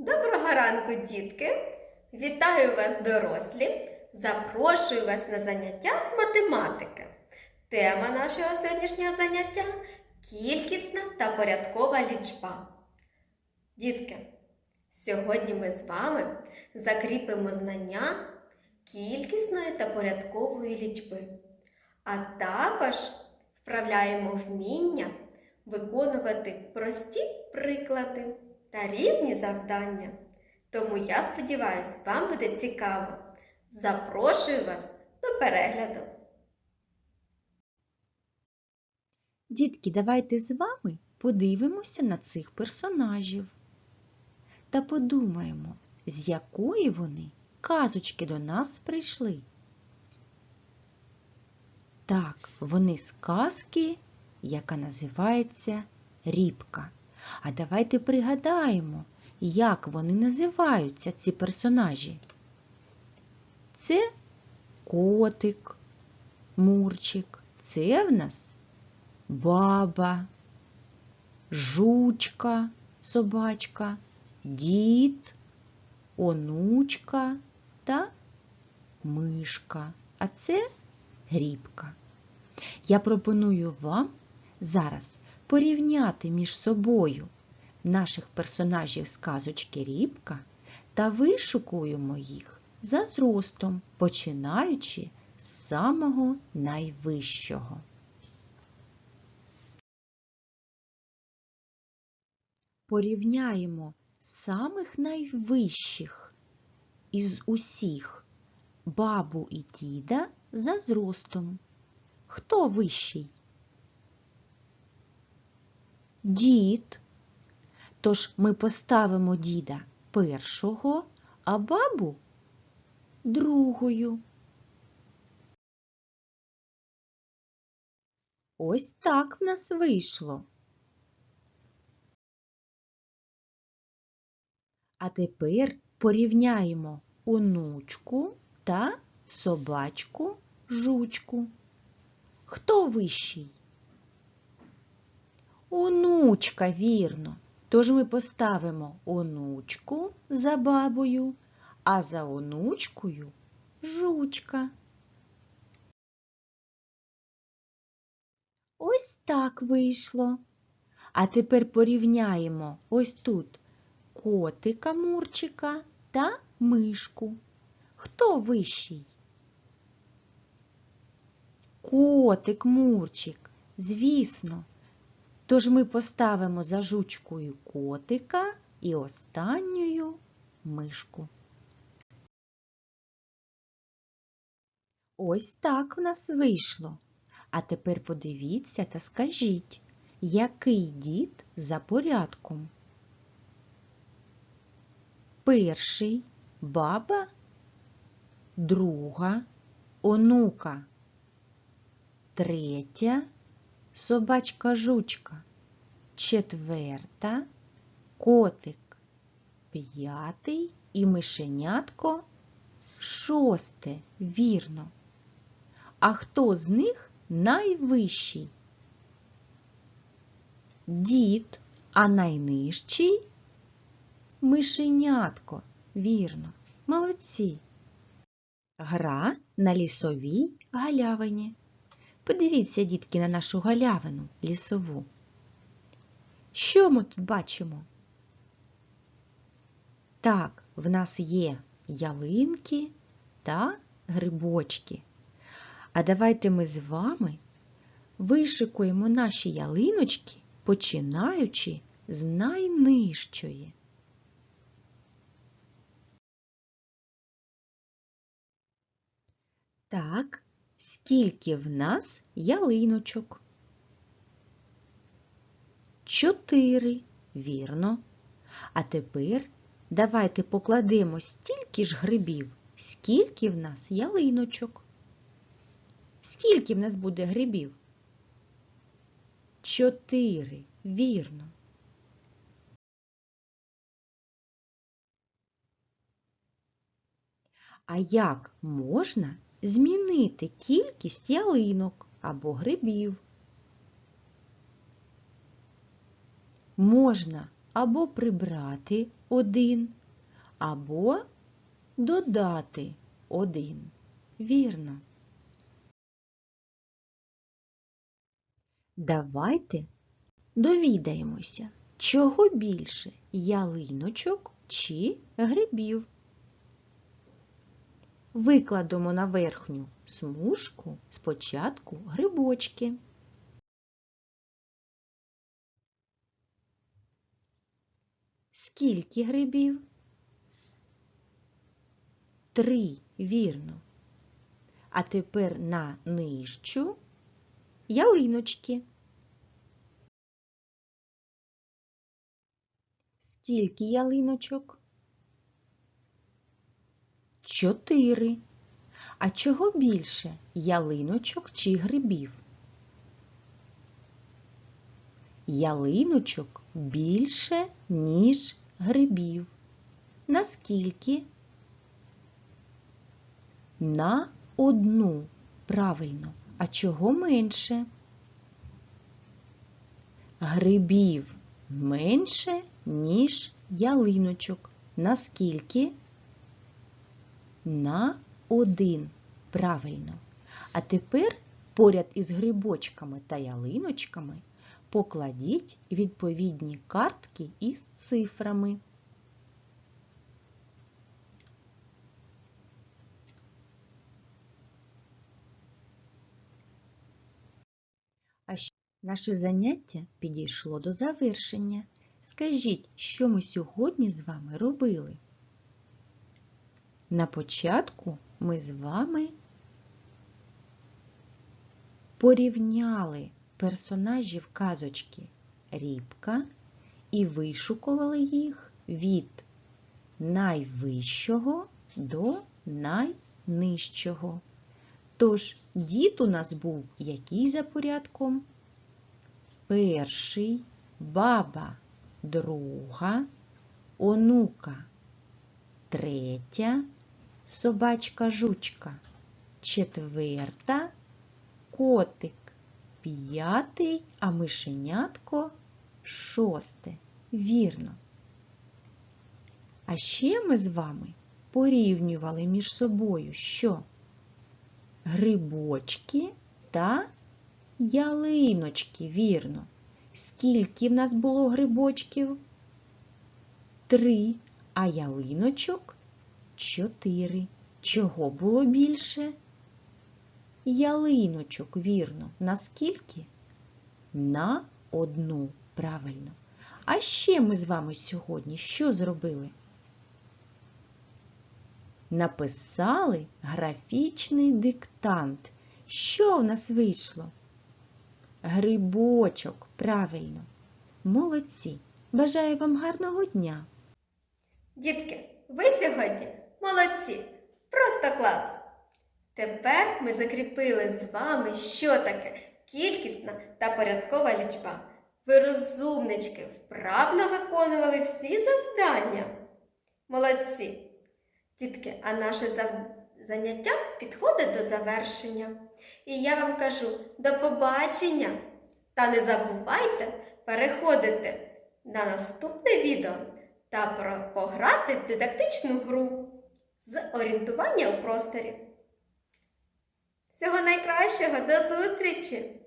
Доброго ранку, дітки! Вітаю вас, дорослі! Запрошую вас на заняття з математики. Тема нашого сьогоднішнього заняття кількісна та порядкова лічба. Дітки, сьогодні ми з вами закріпимо знання кількісної та порядкової лічби, а також вправляємо вміння виконувати прості приклади та різні завдання. Тому я сподіваюся, вам буде цікаво. Запрошую вас до перегляду. Дітки, давайте з вами подивимося на цих персонажів та подумаємо, з якої вони казочки до нас прийшли. Так, вони з казки, яка називається Рібка. А давайте пригадаємо, як вони називаються, ці персонажі. Це котик, мурчик, це в нас баба, жучка, собачка, дід, онучка та мишка. А це грібка. Я пропоную вам зараз порівняти між собою наших персонажів з казочки Рібка та вишукуємо їх за зростом, починаючи з самого найвищого. Порівняємо самих найвищих із усіх бабу і діда за зростом. Хто вищий? Дід. Тож ми поставимо діда першого, а бабу другою. Ось так в нас вийшло. А тепер порівняємо онучку та собачку жучку. Хто вищий? Онучка, вірно. Тож ми поставимо онучку за бабою, а за онучкою жучка. Ось так вийшло. А тепер порівняємо ось тут котика Мурчика та мишку. Хто вищий? Котик Мурчик, звісно. Тож ми поставимо за жучкою котика і останньою мишку. Ось так в нас вийшло. А тепер подивіться та скажіть, який дід за порядком? Перший баба, друга, онука, третя собачка жучка, четверта, котик, п'ятий. І мишенятко. Шосте, вірно. А хто з них найвищий? Дід, а найнижчий? Мишенятко, вірно, молодці. Гра на лісовій галявині. Подивіться, дітки, на нашу галявину лісову. Що ми тут бачимо? Так, в нас є ялинки та грибочки. А давайте ми з вами вишикуємо наші ялиночки, починаючи з найнижчої. Так, скільки в нас ялиночок? Чотири, вірно. А тепер давайте покладемо стільки ж грибів, скільки в нас ялиночок. Скільки в нас буде грибів? Чотири, вірно. А як можна змінити кількість ялинок або грибів? Можна або прибрати один, або додати один. Вірно. Давайте довідаємося, чого більше ялиночок чи грибів. Викладемо на верхню смужку спочатку грибочки. Скільки грибів? Три, вірно. А тепер на нижчу ялиночки. Скільки ялиночок? Чотири. А чого більше ялиночок чи грибів? Ялиночок більше, ніж грибів. Наскільки? На одну. Правильно. А чого менше? Грибів менше, ніж ялиночок. Наскільки? На один. Правильно. А тепер поряд із грибочками та ялиночками покладіть відповідні картки із цифрами. А щ- наше заняття підійшло до завершення. Скажіть, що ми сьогодні з вами робили? На початку ми з вами порівняли персонажів казочки Рібка і вишукували їх від найвищого до найнижчого. Тож дід у нас був який за порядком? Перший, баба друга, онука третя, собачка жучка четверта, котик п'ятий, а мишенятко шосте. Вірно. А ще ми з вами порівнювали між собою що? Грибочки та ялиночки, вірно. Скільки в нас було грибочків? Три, а ялиночок чотири. Чого було більше? Ялиночок, вірно. Наскільки? На одну, правильно. А ще ми з вами сьогодні що зробили? Написали графічний диктант. Що в нас вийшло? Грибочок, правильно. Молодці. Бажаю вам гарного дня. Дітки, ви сьогодні молодці! Просто клас! Тепер ми закріпили з вами, що таке кількісна та порядкова лічба. Ви розумнички, вправно виконували всі завдання. Молодці! Дітки, а наше заняття підходить до завершення. І я вам кажу до побачення! Та не забувайте переходити на наступне відео та пограти в дидактичну гру з орієнтування у просторі. Всього найкращого, до зустрічі!